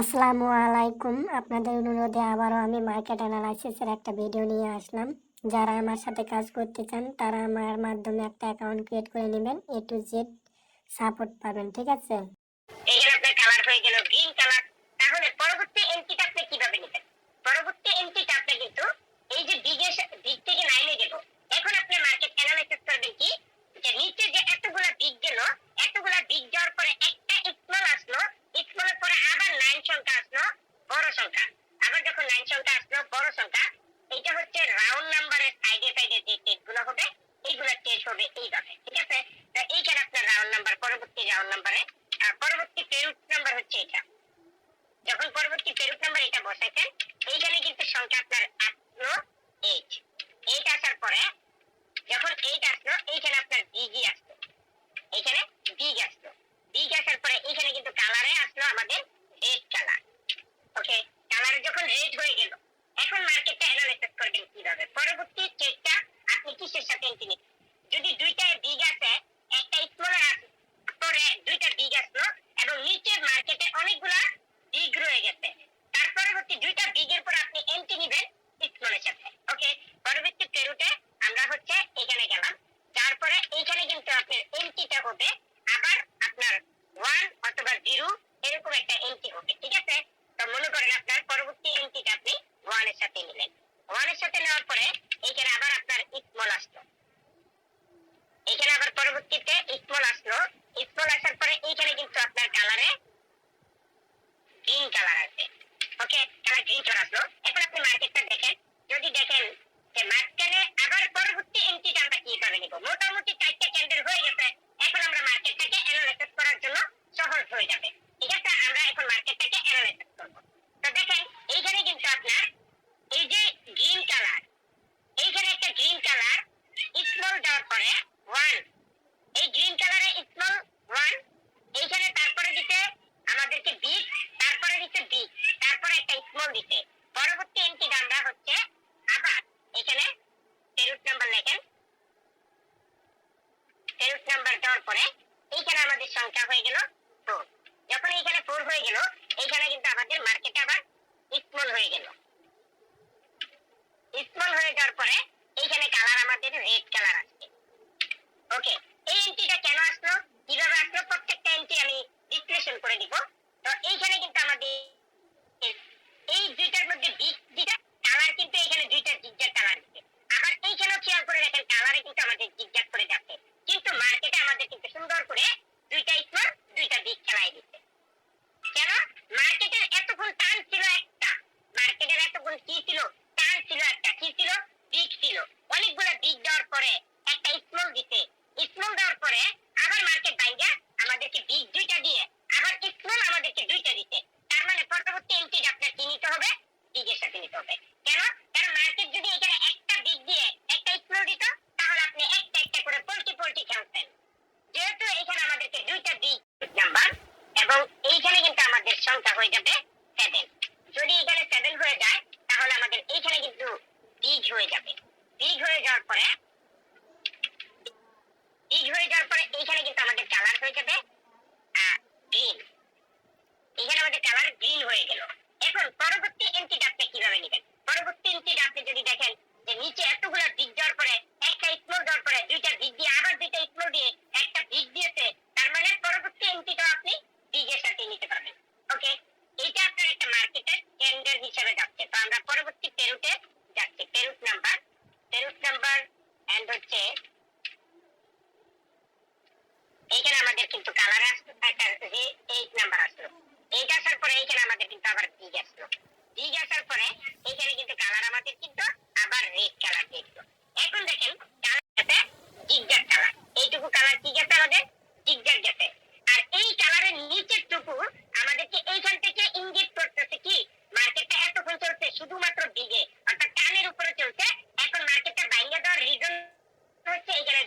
আসসালামু আলাইকুম আপনাদের অনুরোধে আবারও আমি মার্কেট অ্যানালাইসিসের একটা ভিডিও নিয়ে আসলাম। যারা আমার সাথে কাজ করতে চান, তারা আমার মাধ্যমে একটা অ্যাকাউন্ট ক্রিয়েট করে নেবেন। এ টু জেড সাপোর্ট পাবেন, ঠিক আছে? এই কালার হয়ে গেল গ্রিন কালার রাউন্ড নাম্বারের সাইডে সাইডে যে টেটগুলো হবে, এইগুলো টেট হবে এইভাবে, ঠিক আছে? এইখানে আপনার রাউন্ড নাম্বার পরবর্তী রাউন্ড নাম্বারে পরবর্তী পেরুট নাম্বার হচ্ছে এটা। যখন পরবর্তী পেরুট নাম্বার এটা বসাইছেন, এইখানে কিন্তু সংখ্যা আপনার আসলো এইট এইট আসার পরে, যখন এইট আসলো, এইখানে আপনার বিজি আসলো। এইখানে বিগ আসলো। বিগ আসার পরে এইখানে কিন্তু এটা হয়ে গেল ফোর যখন এইখানে ফোর হয়ে গেল, এইখানে কিন্তু আমাদের মার্কেট আবার স্মল হয়ে গেল। স্মল হয়ে যাওয়ার পরে এইখানে কালার আমাদের রেড কালার আসছে ওকে এই এন্ট্রিটা কেন আসলো? কীভাবে আসলো? প্রত্যেকটা এন্ট্রি আমি বিশ্লেষণ করে দিব। তো এইখানে কিন্তু আমাদের like a big কিন্তু কালার আসলো একটা যে এইট নাম্বার আসলো। এইট আসার পরে এইখানে আমাদের কিন্তু আবার বিগ আসলো। বিগ আসার পরে এইখানে কিন্তু কালার আমাদের কিন্তু আবার রেড কালার দেখল। এখন দেখেন কালার জিগজার কালার এইটুকু কালার কি গেছে আমাদের? জিগজার গেছে। আর এই কালারের নিচের টুকু আমাদেরকে এইখান থেকে ইঙ্গিত করতেছে কি মার্কেটটা এতক্ষণ চলছে শুধুমাত্র বিগে অর্থাৎ কানের উপরে চলছে। এখন মার্কেটটা বাইরে দেওয়ার রিজন হচ্ছে এইখানে